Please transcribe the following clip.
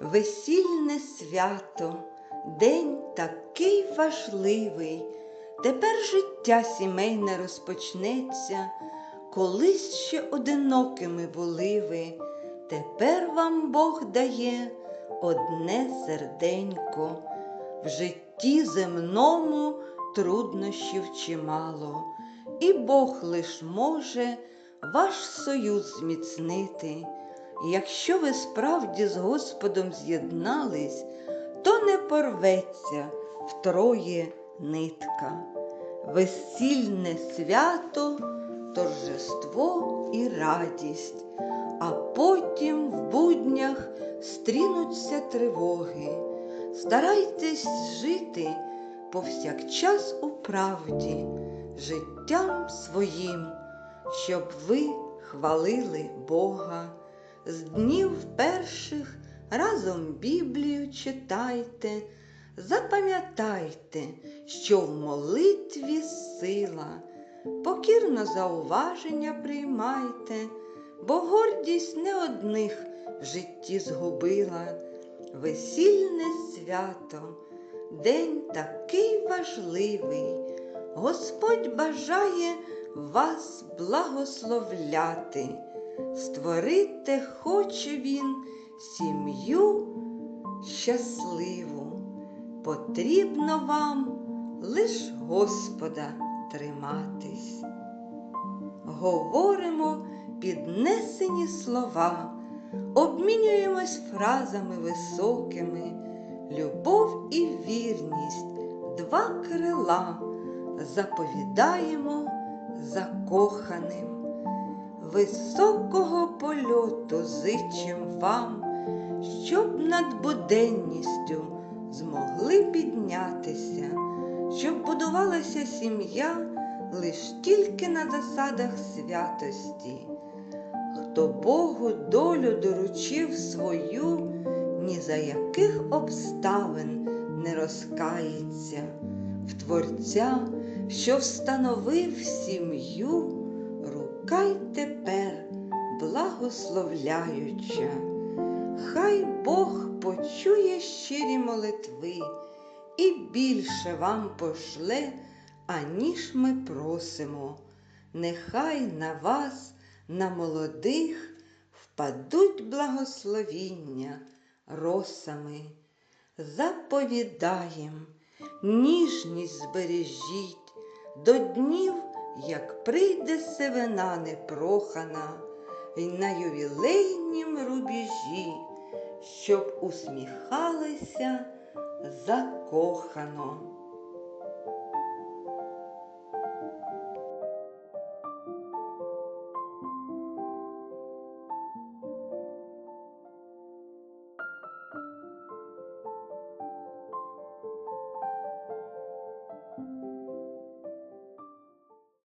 Весільне свято, день такий важливий. Тепер життя сімейне розпочнеться. Колись ще одинокими були ви, тепер вам Бог дає одне серденько. В житті земному труднощів чимало, і Бог лиш може ваш союз зміцнити. Якщо ви справді з Господом з'єднались, то не порветься втроє нитка. Весільне свято, торжество і радість, а потім в буднях стрінуться тривоги. Старайтесь жити повсякчас у правді, життям своїм, щоб ви хвалили Бога. З днів перших разом Біблію читайте, запам'ятайте, що в молитві сила, покірно зауваження приймайте, бо гордість не одних в житті згубила. Весільне свято, день такий важливий, Господь бажає вас благословляти. Створити хоче він сім'ю щасливу. Потрібно вам лиш Господа триматись. Говоримо піднесені слова, обмінюємось фразами високими, любов і вірність, два крила заповідаємо закоханим. Високого польоту зичим вам, щоб над буденністю змогли піднятися, щоб будувалася сім'я лиш тільки на засадах святості. Хто Богу долю доручив свою, ні за яких обставин не розкається, в Творця, що встановив сім'ю рука й тепер благословляюча. Хай Бог почує щирі молитви і більше вам пошле, аніж ми просимо. Нехай на вас, на молодих, впадуть благословіння росами. Заповідаєм, ніжність збережіть до днів як прийде сивина непрохана, й на ювілейнім рубіжі, щоб усміхалися закохано.